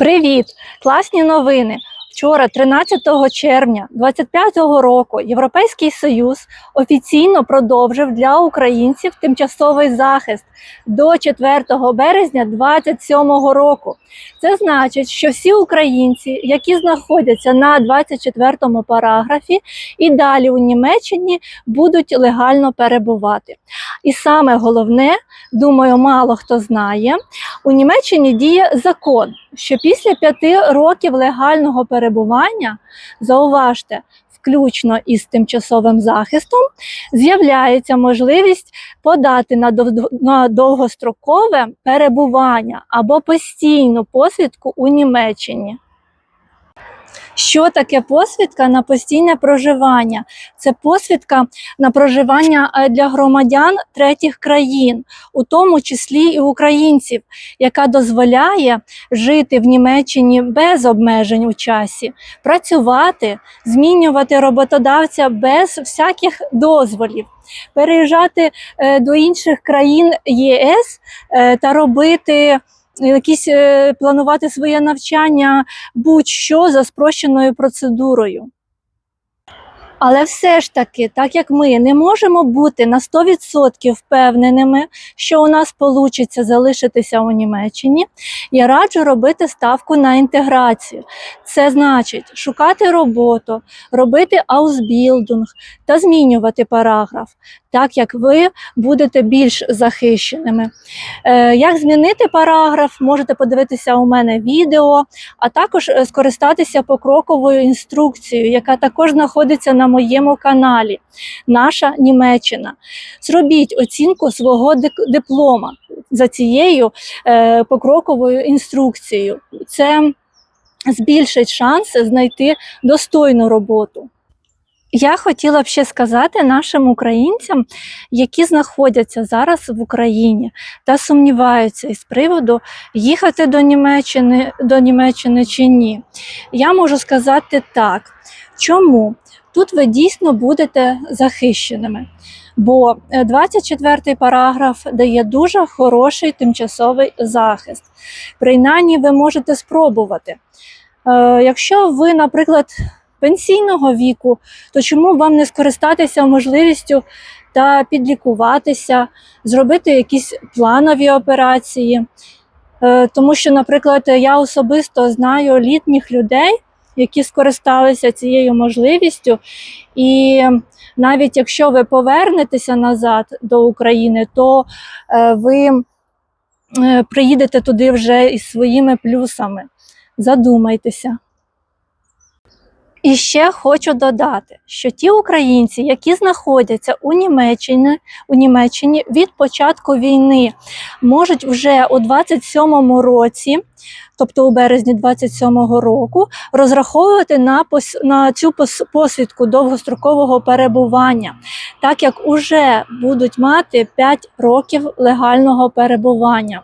Привіт! Класні новини! Вчора, 13 червня 2025 року, Європейський Союз офіційно продовжив для українців тимчасовий захист до 4 березня 2027 року. Це значить, що всі українці, які знаходяться на 24 параграфі, і далі у Німеччині будуть легально перебувати. І саме головне, думаю, мало хто знає, у Німеччині діє закон, що після п'яти років легального перебування, зауважте, включно із тимчасовим захистом, з'являється можливість подати на довгострокове перебування або постійну посвідку у Німеччині. Що таке посвідка на постійне проживання? Це посвідка на проживання е, для громадян третіх країн, у тому числі і українців, яка дозволяє жити в Німеччині без обмежень у часі, працювати, змінювати роботодавця без всяких дозволів, переїжджати е, до інших країн ЄС е, та робити. Якісь е, планувати своє навчання будь-що за спрощеною процедурою. Але все ж таки, так як ми не можемо бути на 100% впевненими, що у нас вийде залишитися у Німеччині, я раджу робити ставку на інтеграцію. Це значить шукати роботу, робити аусбілдинг та змінювати параграф, так як ви будете більш захищеними. Е, як змінити параграф, можете подивитися у мене відео, а також е, скористатися покроковою інструкцією, яка також знаходиться на моєму каналі. Наша Німеччина. Зробіть оцінку свого диплома за цією е, покроковою інструкцією. Це збільшить шанси знайти достойну роботу. Я хотіла б ще сказати нашим українцям, які знаходяться зараз в Україні та сумніваються із приводу їхати до Німеччини, до Німеччини чи ні. Я можу сказати так. Чому? Тут ви дійсно будете захищеними. Бо 24 параграф дає дуже хороший тимчасовий захист. Принаймні, ви можете спробувати. Е, Якщо ви, наприклад, пенсійного віку, то чому вам не скористатися можливістю та підлікуватися, зробити якісь планові операції? Е, Тому що, наприклад, я особисто знаю літніх людей, які скористалися цією можливістю, і навіть якщо ви повернетеся назад до України, то е, ви е, приїдете туди вже із своїми плюсами. Задумайтеся. І ще хочу додати, що ті українці, які знаходяться у Німеччині, у Німеччині від початку війни, можуть вже у 27-му році, тобто у березні 27-го року, розраховувати на, на цю пос- посвідку довгострокового перебування, так як уже будуть мати 5 років легального перебування.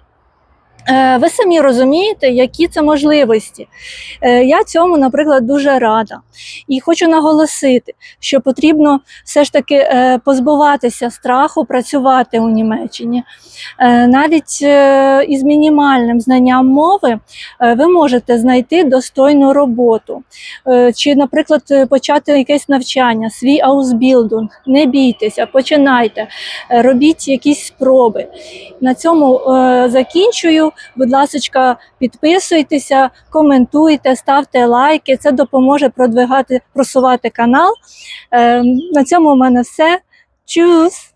Е, Ви самі розумієте, які це можливості. Е, Я цьому, наприклад, дуже рада. І хочу наголосити, що потрібно все ж таки е, позбуватися страху працювати у Німеччині. Навіть із мінімальним знанням мови ви можете знайти достойну роботу. Чи, наприклад, почати якесь навчання, свій аусбілдинг. Не бійтеся, починайте, робіть якісь спроби. На цьому закінчую. Будь ласка, підписуйтеся, коментуйте, ставте лайки. Це допоможе продвигати, просувати канал. Е, на цьому у мене все. Чус!